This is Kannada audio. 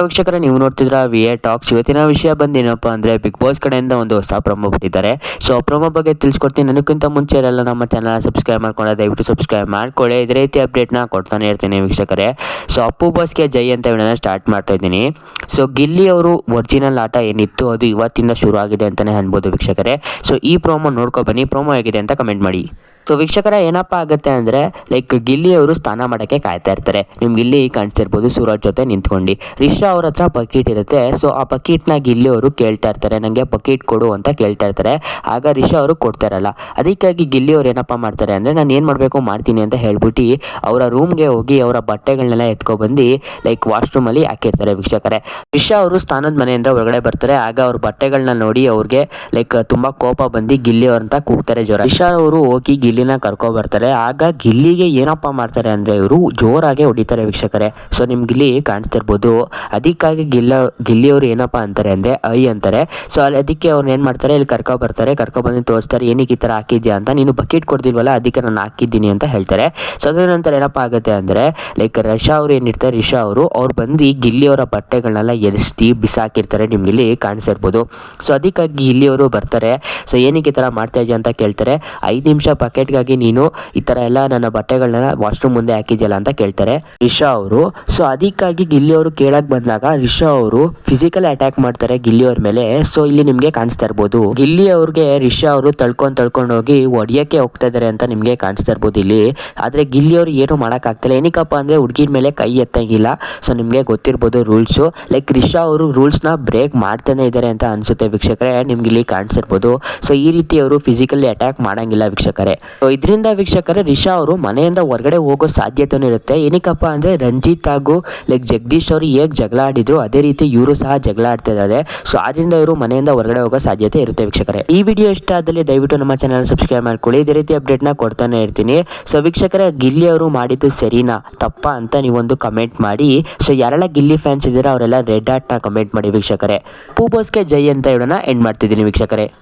ವೀಕ್ಷಕರೇ, ನೀವು ನೋಡ್ತಿದ್ರ ವಿ ಎ ಟಾಕ್ಸ್ ಇವತ್ತಿನ ವಿಷಯ ಬಂದೇನಪ್ಪ ಅಂದ್ರೆ ಬಿಗ್ ಬಾಸ್ ಕಡೆಯಿಂದ ಒಂದು ಹೊಸ ಪ್ರೊಮೋ ಬಿಟ್ಟಿದ್ದಾರೆ ಸೊ ಪ್ರೊಮೋ ಬಗ್ಗೆ ತಿಳಿಸ್ಕೊಡ್ತೀನಿ. ನನಗಿಂತ ಮುಂಚೆ ಎಲ್ಲ ನಮ್ಮ ಚಾನಲ್ ಸಬ್ಸ್ಕ್ರೈಬ್ ಮಾಡ್ಕೊಳ್ಳಿ ದಯವಿಟ್ಟು ಸಬ್ಸ್ಕ್ರೈಬ್ ಮಾಡ್ಕೊಳ್ಳಿ. ಇದೇ ರೀತಿ ಅಪ್ಡೇಟ್ನ ಕೊಡ್ತಾನೆ ಇರ್ತೀನಿ ವೀಕ್ಷಕರೇ. ಸೊ ಅಪ್ಪು ಬಾಸ್ಗೆ ಜೈ ಅಂತ ವಿಡಿಯೋನ ಸ್ಟಾರ್ಟ್ ಮಾಡ್ತಾ ಇದ್ದೀನಿ. ಸೊ ಗಿಲ್ಲಿ ಅವರು ಒರಿಜಿನಲ್ ಆಟ ಏನಿತ್ತು, ಅದು ಇವತ್ತಿಂದ ಶುರು ಆಗಿದೆ ಅಂತಲೇ ಅನ್ಬೋದು ವೀಕ್ಷಕರೇ. ಸೊ ಈ ಪ್ರೋಮೋ ನೋಡ್ಕೊ ಬನ್ನಿ. ಪ್ರೋಮೋ ಹೇಗಿದೆ ಅಂತ ಕಮೆಂಟ್ ಮಾಡಿ. ಸೊ ವೀಕ್ಷಕರ, ಏನಪ್ಪ ಆಗುತ್ತೆ ಅಂದರೆ ಲೈಕ್ ಗಿಲ್ಲಿ ಅವರು ಸ್ನಾನ ಮಾಡೋಕ್ಕೆ ಕಾಯ್ತಾ ಇರ್ತಾರೆ. ನಿಮ್ಗೆ ಇಲ್ಲಿ ಕಾಣಿಸ್ತಿರ್ಬೋದು ಸೂರಜ್ ಜೊತೆ ನಿಂತ್ಕೊಂಡು. ರಿಷಾ ಅವ್ರ ಹತ್ರ ಬಕೀಟ್ ಇರುತ್ತೆ. ಸೊ ಆ ಬಕೀಟ್ನ ಗಿಲ್ಲಿ ಅವರು ಕೇಳ್ತಾ ಇರ್ತಾರೆ. ನನಗೆ ಬಕೀಟ್ ಕೊಡು ಅಂತ ಕೇಳ್ತಾ ಇರ್ತಾರೆ. ಆಗ ರಿಷಾ ಅವರು ಕೊಡ್ತಾ ಇರಲ್ಲ. ಅದಕ್ಕಾಗಿ ಗಿಲ್ಲಿ ಅವ್ರು ಏನಪ್ಪ ಮಾಡ್ತಾರೆ ಅಂದರೆ, ನಾನು ಏನು ಮಾಡಬೇಕು, ಮಾಡ್ತೀನಿ ಅಂತ ಹೇಳ್ಬಿಟ್ಟು ಅವರ ರೂಮ್ಗೆ ಹೋಗಿ ಅವರ ಬಟ್ಟೆಗಳನ್ನೆಲ್ಲ ಎತ್ಕೊಬಂದು ಲೈಕ್ ವಾಶ್ರೂಮಲ್ಲಿ ಹಾಕಿರ್ತಾರೆ ವೀಕ್ಷಕರೇ. ರಿಷಾ ಅವರು ಸ್ನಾನದ ಮನೆಯಿಂದ ಹೊರಗಡೆ ಬರ್ತಾರೆ. ಆಗ ಅವ್ರ ಬಟ್ಟೆಗಳನ್ನ ನೋಡಿ ಅವ್ರಿಗೆ ಲೈಕ್ ತುಂಬ ಕೋಪ ಬಂದು ಗಿಲ್ಲಿ ಅವ್ರಂತ ಕೂಗ್ತಾರೆ ಜ್ವರ ರಿಷಾ ಅವರು ಹೋಗಿ ಗಿಲ್ಲಿನ ಕರ್ಕೊಂಡು ಬರ್ತಾರೆ. ಆಗ ಗಿಲ್ಲಿಗೆ ಏನಪ್ಪ ಮಾಡ್ತಾರೆ ಅಂದ್ರೆ ಇವರು ಜೋರಾಗೆ ಹೊಡಿತಾರೆ ವೀಕ್ಷಕರೇ. ಸೊ ನಿಮ್ಗೆ ಇಲ್ಲಿ ಕಾಣಿಸ್ತಿರ್ಬೋದು. ಅದಕ್ಕಾಗಿ ಗಿಲ್ಲ, ಗಿಲ್ಲಿಯವರು ಏನಪ್ಪ ಅಂತಾರೆ ಅಂದ್ರೆ ಐ ಅಂತಾರೆ. ಸೊ ಅಲ್ಲಿ ಅದಕ್ಕೆ ಅವ್ರು ಏನು ಮಾಡ್ತಾರೆ? ಇಲ್ಲಿ ಕರ್ಕೊ ಬರ್ತಾರೆ. ಕರ್ಕೊ ಬಂದು ತೋರಿಸ್ತಾರೆ ಏನಕ್ಕೆ ಈ ಥರ ಹಾಕಿದ್ಯಾ ಅಂತ? ನೀನು ಬಕೆಟ್ ಕೊಡ್ತಿಲ್ವಲ್ಲ ಅದಕ್ಕೆ ನಾನು ಹಾಕಿದ್ದೀನಿ ಅಂತ ಹೇಳ್ತಾರೆ. ಸೊ ಅದರ ನಂತರ ಏನಪ್ಪ ಆಗುತ್ತೆ ಅಂದರೆ ಲೈಕ್ ರಶಾ ಅವರು ಏನಿರ್ತಾರೆ ರಿಷಾ ಅವರು, ಅವ್ರು ಬಂದು ಗಿಲ್ಲಿ ಅವರ ಬಟ್ಟೆಗಳನ್ನೆಲ್ಲ ಎರಿಸ್ತಿ ಬಿಸಾಕಿರ್ತಾರೆ ನಿಮ್ಗೆ ಇಲ್ಲಿ ಕಾಣಿಸಿರ್ಬೋದು. ಸೊ ಅದಕ್ಕಾಗಿ ಗಿಲ್ಲಿಯವರು ಬರ್ತಾರೆ. ಸೊ ಏನಕ್ಕೆ ಈ ಥರ ಮಾಡ್ತಾ ಇದೆಯಾ ಅಂತ ಕೇಳ್ತಾರೆ. ಐದು ನಿಮಿಷ ಬಕೆಟ್ಗಾಗಿ ನೀನು ಈ ಥರ ಎಲ್ಲ ನನ್ನ ಬಟ್ಟೆಗಳನ್ನ ವಾಶ್ರೂಮ್ ಮುಂದೆ ಹಾಕಿದ್ಯಲ್ಲ ಅಂತ ಕೇಳ್ತಾರೆ ರಿಷಾ ಅವರು. ಸೊ ಅದಕ್ಕಾಗಿ ಗಿಲ್ಲಿ ಅವರು ಕೇಳಕ್ ಬಂದಾಗ ರಿಷಾ ಅವರು ಫಿಸಿಕಲ್ ಅಟ್ಯಾಕ್ ಮಾಡ್ತಾರೆ ಗಿಲ್ಲಿ ಅವ್ರ ಮೇಲೆ. ಸೊ ಇಲ್ಲಿ ನಿಮ್ಗೆ ಕಾಣಿಸ್ತಾ ಇರ್ಬೋದು. ಗಿಲ್ಲಿ ಅವ್ರಿಗೆ ರಿಷಾ ಅವರು ತಳ್ಕೊಂಡ್ ತಳ್ಕೊಂಡು ಹೋಗಿ ಒಡಿಯಕ್ಕೆ ಹೋಗ್ತಾ ಇದಾರೆ ಅಂತ ನಿಮಗೆ ಕಾಣಿಸ್ತಾ ಇರ್ಬೋದು ಇಲ್ಲಿ. ಆದ್ರೆ ಗಿಲ್ಲಿ ಅವರು ಏನು ಮಾಡಕ್ ಆಗ್ತಿಲ್ಲ. ಏನಕ್ಕಪ್ಪ ಅಂದ್ರೆ ಹುಡುಗಿನ ಮೇಲೆ ಕೈ ಎತ್ತಂಗಿಲ್ಲ. ಸೊ ನಿಮ್ಗೆ ಗೊತ್ತಿರ್ಬೋದು ರೂಲ್ಸು ಲೈಕ್ ರಿಷಾ ಅವರು ರೂಲ್ಸ್ನ ಬ್ರೇಕ್ ಮಾಡ್ತಾನೆ ಇದ್ದಾರೆ ಅಂತ ಅನ್ಸುತ್ತೆ ವೀಕ್ಷಕರೇ. ನಿಮ್ಗೆ ಇಲ್ಲಿ ಕಾಣಿಸಿರ್ಬೋದು ಸೊ ಈ ರೀತಿ ಅವರು ಫಿಸಿಕಲಿ ಅಟ್ಯಾಕ್ ಮಾಡಂಗಿಲ್ಲ ವೀಕ್ಷಕರೇ. ಇದರಿಂದ ವೀಕ್ಷಕರೇ, ರಿಷಾ ಅವರು ಮನೆಯಿಂದ ಹೊರಗಡೆ ಹೋಗೋ ಸಾಧ್ಯತೆನೂ ಇರುತ್ತೆ. ಏನಕ್ಕಪ್ಪ ಅಂದ್ರೆ, ರಂಜಿತ್ ಹಾಗೂ ಲೈಕ್ ಜಗದೀಶ್ ಅವರು ಹೇಗೆ ಜಗಳ ಆಡಿದ್ರು, ಅದೇ ರೀತಿ ಇವರು ಸಹ ಜಗಳ ಆಡ್ತಾ ಇದ್ದಾರೆ ಸೊ ಆದ್ರಿಂದ ಇವರು ಮನೆಯಿಂದ ಹೊರಗಡೆ ಹೋಗೋ ಸಾಧ್ಯತೆ ಇರುತ್ತೆ ವೀಕ್ಷಕರೇ. ಈ ವಿಡಿಯೋ ಇಷ್ಟ ಆದಲ್ಲಿ ದಯವಿಟ್ಟು ನಮ್ಮ ಚಾನಲ್ ಸಬ್ಸ್ಕ್ರೈಬ್ ಮಾಡ್ಕೊಳ್ಳಿ. ಇದೇ ರೀತಿ ಅಪ್ಡೇಟ್ನ ಕೊಡ್ತಾನೆ ಇರ್ತೀನಿ. ಸೊ ವೀಕ್ಷಕರೇ, ಗಿಲ್ಲಿ ಅವರು ಮಾಡಿದ್ದು ಸರಿನಾ, ತಪ್ಪಾ ಅಂತ ನೀವೊಂದು ಕಮೆಂಟ್ ಮಾಡಿ. ಸೊ ಯಾರೆಲ್ಲ ಗಿಲ್ಲಿ ಫ್ಯಾನ್ಸ್ ಇದ್ದಾರೆ, ಅವರೆಲ್ಲ ರೆಡ್ನ ಕಮೆಂಟ್ ಮಾಡಿ ವೀಕ್ಷಕರೇ. ಪೂಬೋಸ್ಗೆ ಜೈ ಅಂತ ಹೇಳೋಣ ಎಂಡ್ ಮಾಡ್ತಿದ್ದೀನಿ ವೀಕ್ಷಕರೇ.